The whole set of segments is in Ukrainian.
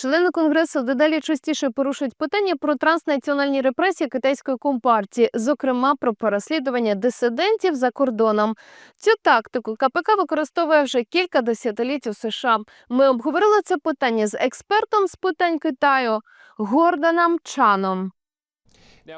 Члени конгресу дедалі частіше порушують питання про транснаціональні репресії китайської компартії, зокрема про переслідування дисидентів за кордоном. Цю тактику КПК використовує вже кілька десятиліть у США. Ми обговорили це питання з експертом з питань Китаю Гордоном Чаном.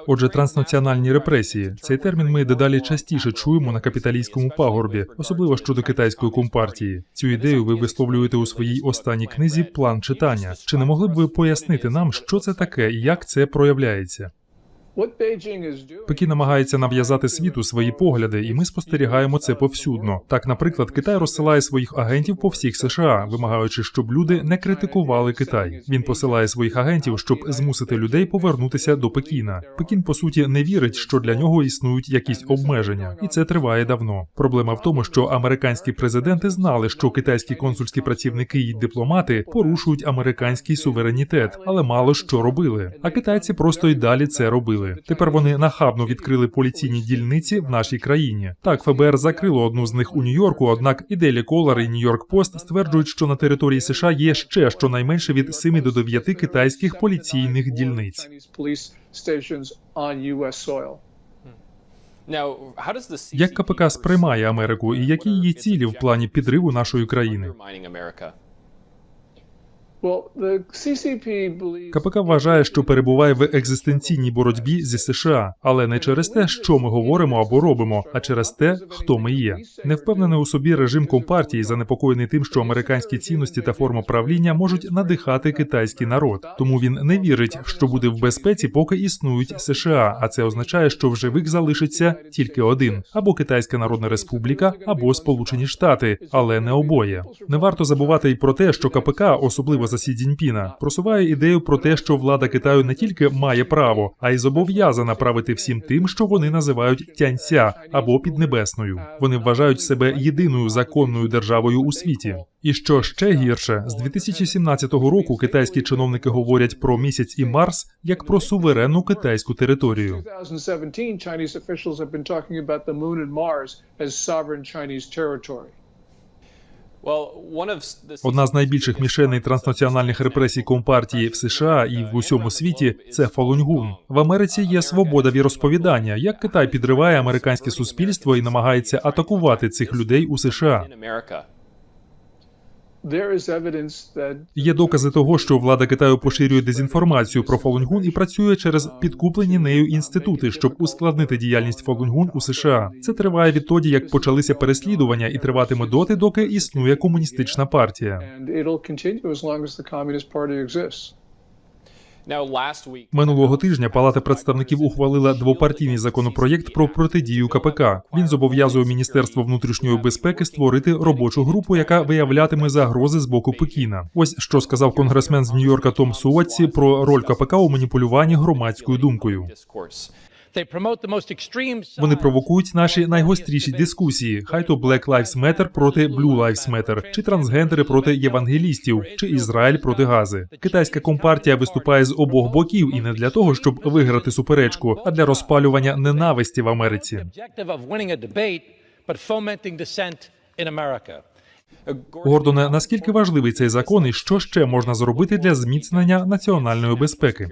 Отже, транснаціональні репресії. Цей термін ми дедалі частіше чуємо на капіталійському пагорбі, особливо щодо китайської компартії. Цю ідею ви висловлюєте у своїй останній книзі План читання. Чи не могли б ви пояснити нам, що це таке і як це проявляється? Пекін намагається нав'язати світу свої погляди, і ми спостерігаємо це повсюдно. Так, наприклад, Китай розсилає своїх агентів по всіх США, вимагаючи, щоб люди не критикували Китай. Він посилає своїх агентів, щоб змусити людей повернутися до Пекіна. Пекін по суті не вірить, що для нього існують якісь обмеження, і це триває давно. Проблема в тому, що американські президенти знали, що китайські консульські працівники і дипломати порушують американський суверенітет, але мало що робили. А китайці просто й далі це робили. Тепер вони нахабно відкрили поліційні дільниці в нашій країні. Так, ФБР закрило одну з них у Нью-Йорку, однак і Daily Caller, і Нью-Йорк Пост стверджують, що на території США є ще щонайменше від 7 до 9 китайських поліційних дільниць. Як КПК сприймає Америку і які її цілі в плані підриву нашої країни? КПК вважає, що перебуває в екзистенційній боротьбі зі США, але не через те, що ми говоримо або робимо, а через те, хто ми є. Невпевнений у собі режим компартії, занепокоєний тим, що американські цінності та форма правління можуть надихати китайський народ. Тому він не вірить, що буде в безпеці, поки існують США. А це означає, що в живих залишиться тільки один: або Китайська Народна Республіка, або Сполучені Штати, але не обоє. Не варто забувати й про те, що КПК, особливо за Сі Цзіньпіна, просуває ідею про те, що влада Китаю не тільки має право, а й зобов'язана правити всім тим, що вони називають тяньця або піднебесною. Вони вважають себе єдиною законною державою у світі. І що ще гірше, з 2017 року китайські чиновники говорять про місяць і Марс як про суверенну китайську територію. 2017, Chinese officials have been talking about. Одна з найбільших мішеней транснаціональних репресій компартії в США і в усьому світі це Фолуньгун В Америці є свобода віросповідання. Як Китай підриває американське суспільство і намагається атакувати цих людей у США. Є докази того, що влада Китаю поширює дезінформацію про Фолуньгун і працює через підкуплені нею інститути, щоб ускладнити діяльність Фолуньгун у США. Це триває відтоді, як почалися переслідування, і триватиме доти, доки існує комуністична партія. Минулого тижня Палата представників ухвалила двопартійний законопроєкт про протидію КПК. Він зобов'язує Міністерство внутрішньої безпеки створити робочу групу, яка виявлятиме загрози з боку Пекіна. Ось що сказав конгресмен з Нью-Йорка Том Суатці про роль КПК у маніпулюванні громадською думкою. Вони провокують наші найгостріші дискусії: хай то Black Lives Matter проти Blue Lives Matter, чи трансгендери проти євангелістів, чи Ізраїль проти Гази. Китайська компартія виступає з обох боків і не для того, щоб виграти суперечку, а для розпалювання ненависті в Америці. Гордоне, наскільки важливий цей закон, і що ще можна зробити для зміцнення національної безпеки?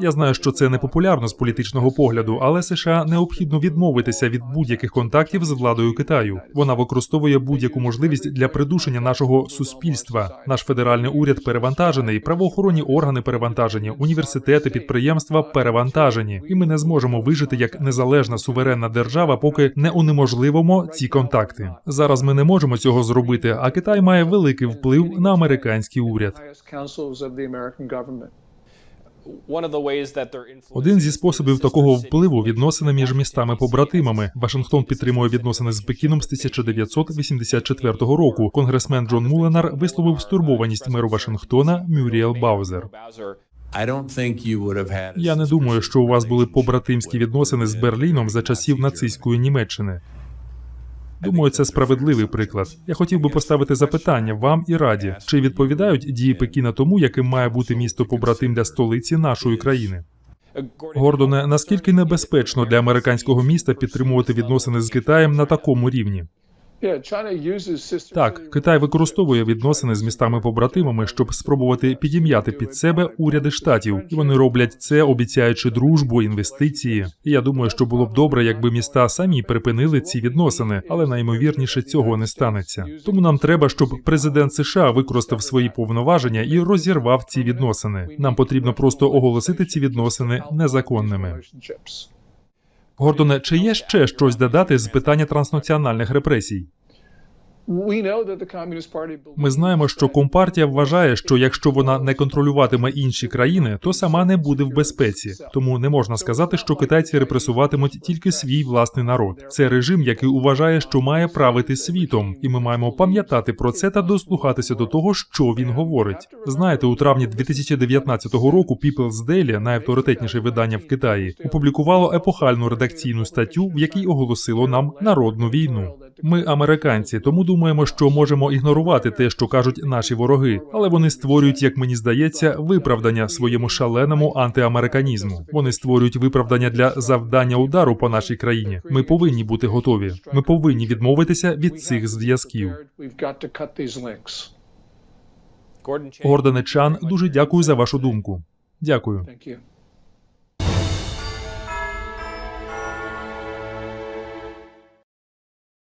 Я знаю, що це не популярно з політичного погляду, але США необхідно відмовитися від будь-яких контактів з владою Китаю. Вона використовує будь-яку можливість для придушення нашого суспільства. Наш федеральний уряд перевантажений, правоохоронні органи перевантажені, університети, підприємства перевантажені, і ми не зможемо вижити як незалежна суверенна держава, поки не унеможливимо ці контакти. Зараз ми не можемо цього зробити, а Китай має великий вплив на американський уряд. Один зі способів такого впливу відносини між містами-побратимами. Вашингтон підтримує відносини з Пекіном з 1984 року. Конгресмен Джон Муленар висловив стурбованість меру Вашингтона Мюріел Баузер. I don't think you would have had. Я не думаю, що у вас були побратимські відносини з Берліном за часів нацистської Німеччини. Думаю, це справедливий приклад. Я хотів би поставити запитання вам і раді, чи відповідають дії Пекіна тому, яким має бути місто побратим для столиці нашої країни. Гордоне, наскільки небезпечно для американського міста підтримувати відносини з Китаєм на такому рівні? Так, Китай використовує відносини з містами-побратимами, щоб спробувати підім'яти під себе уряди штатів, і вони роблять це, обіцяючи дружбу, інвестиції. І я думаю, що було б добре, якби міста самі припинили ці відносини, але найімовірніше цього не станеться. Тому нам треба, щоб президент США використав свої повноваження і розірвав ці відносини. Нам потрібно просто оголосити ці відносини незаконними. Гордоне, чи є ще щось додати з питання транснаціональних репресій? Ми знаємо, що компартія вважає, що якщо вона не контролюватиме інші країни, то сама не буде в безпеці. Тому не можна сказати, що китайці репресуватимуть тільки свій власний народ. Це режим, який вважає, що має правити світом, і ми маємо пам'ятати про це та дослухатися до того, що він говорить. Знаєте, у травні 2019 року People's Daily, найавторитетніше видання в Китаї, опублікувало епохальну редакційну статтю, в якій оголосило нам народну війну. Ми американці, тому думаємо, що можемо ігнорувати те, що кажуть наші вороги, але вони створюють, як мені здається, виправдання своєму шаленому антиамериканізму. Вони створюють виправдання для завдання удару по нашій країні. Ми повинні бути готові. Ми повинні відмовитися від цих зв'язків. Гордоне Чан, дуже дякую за вашу думку. Дякую.